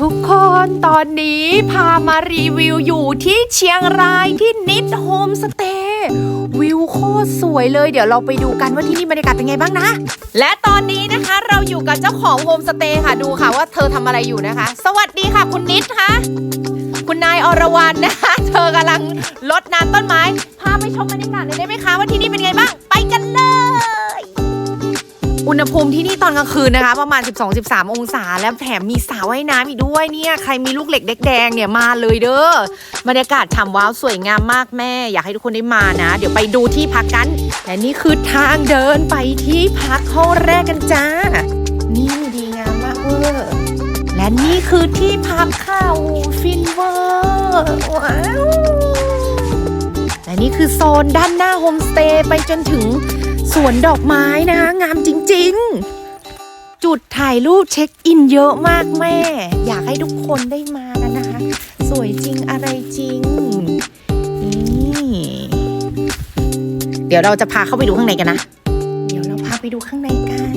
ทุกคนตอนนี้พามารีวิวอยู่ที่เชียงรายที่นิดโฮมสเตย์วิวโคตรสวยเลย เดี๋ยวเราไปดูกันว่าที่นี่บรรยากาศเป็นไงบ้างนะ และตอนนี้นะคะเราอยู่กับเจ้าของโฮมสเตย์ค่ะดูค่ะว่าเธอทำอะไรอยู่นะคะ สวัสดีค่ะคุณนิดค่ะคุณนายอรวรรณนะคะ เธอกำลังรดน้ำต้นไม้ พาไปชมบรรยากาศเลยได้ไหม ณหภูมิที่นี่ตอนกลางคืนนะคะ ประมาณ 12-13 องศา แล้วแถมมีสระว่ายน้ำอีกด้วยเนี่ยใครมีลูกเหล็กเด็กแดงเนี่ยมาเลยเด้อบรรยากาศฉ่ำว้าวสวยงามมากแม่ อยากให้ทุกคนได้มานะ เดี๋ยวไปดูที่พักกัน และนี่คือทางเดินไปที่พักห้องแรกกันจ้า นี่ดีงามมากเวอร์และนี่คือที่พักข้าวฟินเวอร์ว้าวและนี่คือโซนด้านหน้าโฮมสเตย์ไปจนถึง สวนดอกไม้นะคะงามจริง ๆ จุดถ่ายรูปเช็คอินเยอะมากแม่ อยากให้ทุกคนได้มากันนะคะ สวยจริงอะไรจริงนี่เดี๋ยวเราจะพาเข้าไปดูข้างในกันนะ เดี๋ยวเราพาไปดูข้างในกัน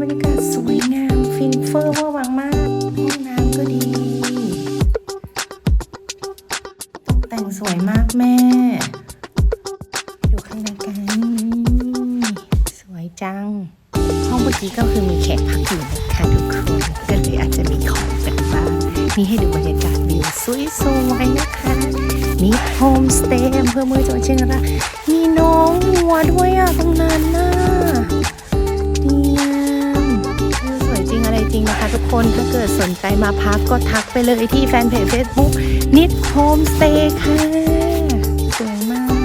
บรรยากาศสวยงามฟินเฟอร์เวอร์วังมาก ห้องน้ำก็ดี ตกแต่งสวยมากแม่ จัง ห้องเมื่อกี้ก็คือมีแขกพักอยู่นะคะทุกคนก็เลยอาจจะมีของกันบ้างนี่ให้ดูบรรยากาศวิวสวยๆนะคะนี่โฮมสเตย์อำเภอเมืองจังหวัดเชียงรายมีน้องวัวด้วยอะตรงนั้นน่ะดีงามสวยจริงอะไรจริงนะคะทุกคนถ้าเกิดสนใจมาพักก็ทักไปเลยที่แฟนเพจ Facebook นิดโฮมสเตย์ค่ะ